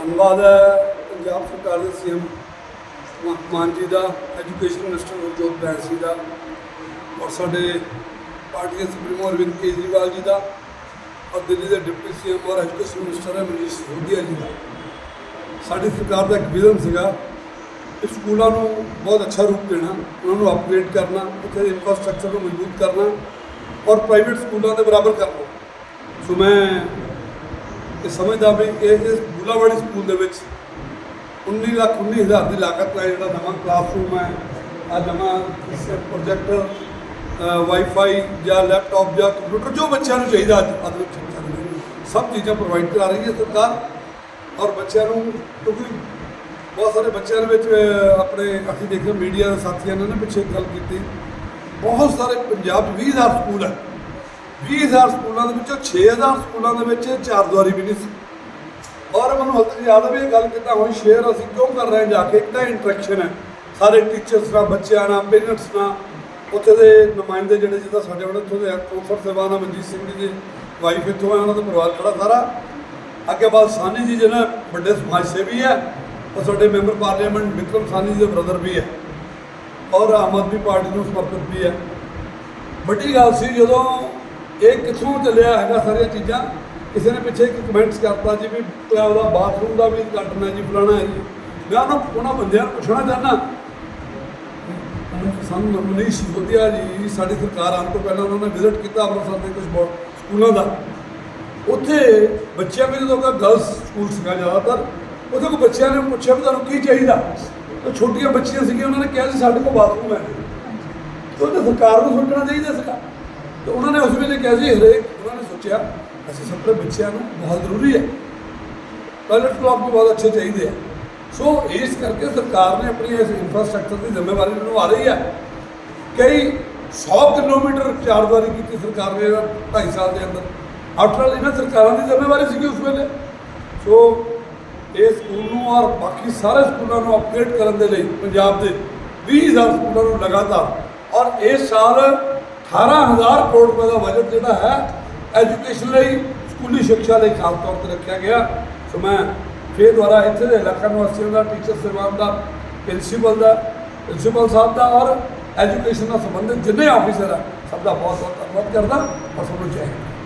ਧੰਨਵਾਦ ਹੈ ਪੰਜਾਬ ਸਰਕਾਰ ਦੇ ਸੀਐਮ ਮਾਨ ਜੀ ਦਾ ਐਜੂਕੇਸ਼ਨ ਮਿਨਿਸਟਰ ਹਰਜੋਤ ਬੈਂਸ ਜੀ ਦਾ ਔਰ ਸਾਡੇ ਪਾਰਟੀ ਦੇ ਸੁਪਰੀਮੋ ਅਰਵਿੰਦ ਕੇਜਰੀਵਾਲ ਜੀ ਦਾ, ਔਰ ਦਿੱਲੀ ਦੇ ਡਿਪਟੀ ਸੀਐਮ ਔਰ ਐਜੂਕੇਸ਼ਨ ਮਿਨਿਸਟਰ ਹੈ ਮਨੀਸ਼ ਸਿਸੋਦੀਆ ਜੀ ਦਾ। ਸਾਡੀ ਸਰਕਾਰ ਦਾ ਇੱਕ ਵਿਜ਼ਨ ਸੀਗਾ ਕਿ ਸਕੂਲਾਂ ਨੂੰ ਬਹੁਤ ਅੱਛਾ ਰੂਪ ਦੇਣਾ, ਉਹਨਾਂ ਨੂੰ ਅਪਗ੍ਰੇਡ ਕਰਨਾ, ਉੱਥੇ ਦੇ ਇਨਫਰਾਸਟ੍ਰਕਚਰ ਨੂੰ ਮਜ਼ਬੂਤ ਕਰਨਾ ਔਰ ਪ੍ਰਾਈਵੇਟ ਸਕੂਲਾਂ ਦੇ ਬਰਾਬਰ ਕਰਨਾ। ਸੋ ਮੈਂ ਇਹ ਸਮਝਦਾ ਵੀ ਇਹ ਇਸ ਬੁਲਾਵਾੜੀ ਸਕੂਲ ਦੇ ਵਿੱਚ 19 ਲੱਖ 19 ਹਜ਼ਾਰ ਦੀ ਲਾਗਤ ਨਾਲ ਜਿਹੜਾ ਨਵਾਂ ਕਲਾਸਰੂਮ ਹੈ, ਆ ਨਵਾਂ ਇਸ ਪ੍ਰੋਜੈਕਟਰ ਵਾਈਫਾਈ ਜਾਂ ਲੈਪਟਾਪ ਜਾਂ ਕੰਪਿਊਟਰ ਜੋ ਬੱਚਿਆਂ ਨੂੰ ਚਾਹੀਦਾ ਅੱਜ ਆਧੁਨਿਕ ਸਿੱਖਿਆ ਸਭ ਚੀਜ਼ਾਂ ਪ੍ਰੋਵਾਈਡ ਕਰਾ ਰਹੀ ਹੈ ਸਰਕਾਰ ਔਰ ਬੱਚਿਆਂ ਨੂੰ ਕਿਉਂਕਿ ਬਹੁਤ ਸਾਰੇ ਬੱਚਿਆਂ ਦੇ ਵਿੱਚ ਆਪਣੇ ਅਸੀਂ ਦੇਖਦੇ ਮੀਡੀਆ ਦੇ ਸਾਥੀਆਂ ਨੇ ਨਾ ਪਿੱਛੇ ਗੱਲ ਕੀਤੀ। ਬਹੁਤ ਸਾਰੇ ਪੰਜਾਬ 'ਚ 20000 ਸਕੂਲ ਹੈ। 20000 ਸਕੂਲਾਂ ਦੇ ਵਿੱਚੋਂ 6000 ਸਕੂਲਾਂ ਦੇ ਵਿੱਚ ਚਾਰ ਦੁਆਰੀ ਵੀ ਨਹੀਂ ਸੀ। ਔਰ ਮੈਨੂੰ ਹਾਲ ਤੱਕ ਯਾਦ ਵੀ ਇਹ ਗੱਲ ਕਿੱਦਾਂ ਹੋਈ। ਸ਼ੇਅਰ ਅਸੀਂ ਕਿਉਂ ਕਰ ਰਹੇ ਹਾਂ ਜਾ ਕੇ? ਇੱਕ ਤਾਂ ਇੰਟਰੈਕਸ਼ਨ ਹੈ। ਸਾਰੇ ਟੀਚਰਸ ਨਾਲ, ਬੱਚਿਆਂ ਨਾਲ ਪੇਰੈਂਟਸ ਨਾਲ। ਉੱਥੇ ਦੇ ਨੁਮਾਇੰਦੇ ਜਿਹੜੇ ਜਿੱਦਾਂ ਸਾਡੇ ਹੁਣ ਇੱਥੋਂ ਦੇ ਕੌਂਸਲ ਸਾਹਿਬਾਨ ਆ, ਮਨਜੀਤ ਸਿੰਘ ਜੀ ਦੀ ਵਾਈਫ ਇੱਥੋਂ ਹੈ ਉਹਨਾਂ ਦਾ ਪਰਿਵਾਰ ਖੜਾ ਸਾਰਾ। ਅੱਗੇ ਬਾਅਦ ਸਾਨੀ ਜੀ ਜਿਹੜਾ ਵੱਡੇ ਸਮਾਜ ਸੇਵੀ ਹੈ ਉਹ ਸਾਡੇ ਮੈਂਬਰ ਪਾਰਲੀਮੈਂਟ ਵਿਕਰਮ ਸਾਨੀ ਜੀ ਦੇ ਬ੍ਰਦਰ ਵੀ ਹੈ ਔਰ ਆਮ ਆਦਮੀ ਪਾਰਟੀ ਨੂੰ ਸਮਰਪਿਤ ਵੀ ਹੈ ਵੱਡੀ ਗੱਲ ਸੀ ਜਦੋਂ ਇਹ ਕਿੱਥੋਂ ਚੱਲਿਆ ਹੈਗਾ ਸਾਰੀਆਂ ਚੀਜ਼ਾਂ? ਕਿਸੇ ਨੇ ਪਿੱਛੇ ਇੱਕ ਕਮੈਂਟਸ ਕਰਤਾ ਜੀ ਵੀ ਉਹਦਾ ਬਾਥਰੂਮ ਦਾ ਵੀ ਕੱਟਣਾ ਜੀ, ਫਲਾਣਾ ਹੈ ਜੀ। ਮੈਂ ਉਹਨਾਂ ਉਹਨਾਂ ਬੰਦਿਆਂ ਨੂੰ ਪੁੱਛਣਾ ਚਾਹੁੰਦਾ ਸਾਨੂੰ ਮਨੀਸ਼ ਸਿਸੋਦੀਆ ਜੀ, ਸਾਡੀ ਸਰਕਾਰ ਆਉਣ ਤੋਂ ਪਹਿਲਾਂ ਉਹਨਾਂ ਨੇ ਵਿਜ਼ਿਟ ਕੀਤਾ ਅੰਮ੍ਰਿਤਸਰ ਦੇ ਕੁਝ ਬਹੁਤ ਸਕੂਲਾਂ ਦਾ। ਉੱਥੇ ਬੱਚਿਆਂ ਵੀ ਜਦੋਂ ਕਿ ਗਰਲਸ ਸਕੂਲ ਸੀਗਾ ਜ਼ਿਆਦਾਤਰ, ਉੱਥੇ ਕੋਲ ਬੱਚਿਆਂ ਨੇ ਪੁੱਛਿਆ ਵੀ ਤੁਹਾਨੂੰ ਕੀ ਚਾਹੀਦਾ? ਉਹ ਛੋਟੀਆਂ ਬੱਚੀਆਂ ਸੀਗੀਆਂ, ਉਹਨਾਂ ਨੇ ਕਿਹਾ ਜੀ ਸਾਡੇ ਕੋਲ ਬਾਥਰੂਮ ਹੈ। ਉਹ ਤਾਂ ਸਰਕਾਰ ਨੂੰ ਸੋਚਣਾ ਚਾਹੀਦਾ ਸੀਗਾ। ਤੇ ਉਹਨਾਂ ਨੇ ਉਸ ਵੇਲੇ ਕਿਹਾ ਸੀ ਹਰੇਕ ਉਹਨਾਂ ਨੇ ਸੋਚਿਆ, ਅਸੀਂ ਸਭ ਤੋਂ ਬੱਚਿਆਂ ਨੂੰ ਬਹੁਤ ਜ਼ਰੂਰੀ ਹੈ। ਟਾਇਲਟ ਬਲਾਕ ਵੀ ਬਹੁਤ ਅੱਛੇ ਚਾਹੀਦੇ ਆ। ਸੋ ਇਸ ਕਰਕੇ ਸਰਕਾਰ ਨੇ ਆਪਣੀ ਇਸ ਇਨਫਰਾਸਟ੍ਰਕਚਰ ਦੀ ਜ਼ਿੰਮੇਵਾਰੀ ਨਿਭਾ ਰਹੀ ਹੈ। ਕਈ 100 ਕਿਲੋਮੀਟਰ ਚਾਰਦਾਰੀ ਕੀਤੀ ਸਰਕਾਰ ਨੇ 2.5 ਸਾਲ ਦੇ ਅੰਦਰ। ਆਫਟਰ ਆਲ ਇਹਨਾਂ ਸਰਕਾਰਾਂ ਦੀ ਜ਼ਿੰਮੇਵਾਰੀ ਸੀਗੀ ਉਸ ਵੇਲੇ। ਸੋ ਇਹ ਸਕੂਲ ਨੂੰ ਔਰ ਬਾਕੀ ਸਾਰੇ ਸਕੂਲਾਂ ਨੂੰ ਅਪਗ੍ਰੇਡ ਕਰਨ ਦੇ ਲਈ ਪੰਜਾਬ ਦੇ 20000 ਸਕੂਲਾਂ ਨੂੰ ਲਗਾਤਾਰ ਔਰ ਇਸ ਸਾਲ 18000 ਕਰੋੜ ਰੁਪਏ ਦਾ ਬਜਟ ਜਿਹੜਾ ਹੈ ਐਜੂਕੇਸ਼ਨ ਲਈ, ਸਕੂਲੀ ਸਿੱਖਿਆ ਲਈ ਖਾਸ ਤੌਰ ਤੇ ਰੱਖਿਆ ਗਿਆ। ਸੋ ਮੈਂ ਫੇਰ ਦੁਆਰਾ ਇੱਥੇ ਦੇ ਇਲਾਕਾ ਨਿਵਾਸੀਆਂ ਦਾ ਟੀਚਰ ਸੇਵਾਨ ਦਾ ਪ੍ਰਿੰਸੀਪਲ ਦਾ ਪ੍ਰਿੰਸੀਪਲ ਸਾਹਿਬ ਦਾ ਔਰ ਐਜੂਕੇਸ਼ਨ ਨਾਲ ਸੰਬੰਧਿਤ ਜਿੰਨੇ ਆਫੀਸਰ ਆ, ਸਭ ਦਾ ਬਹੁਤ ਬਹੁਤ ਧੰਨਵਾਦ ਕਰਦਾ। ਔਰ ਸਭ ਨੂੰ ਜੈ ਹਿੰਦ।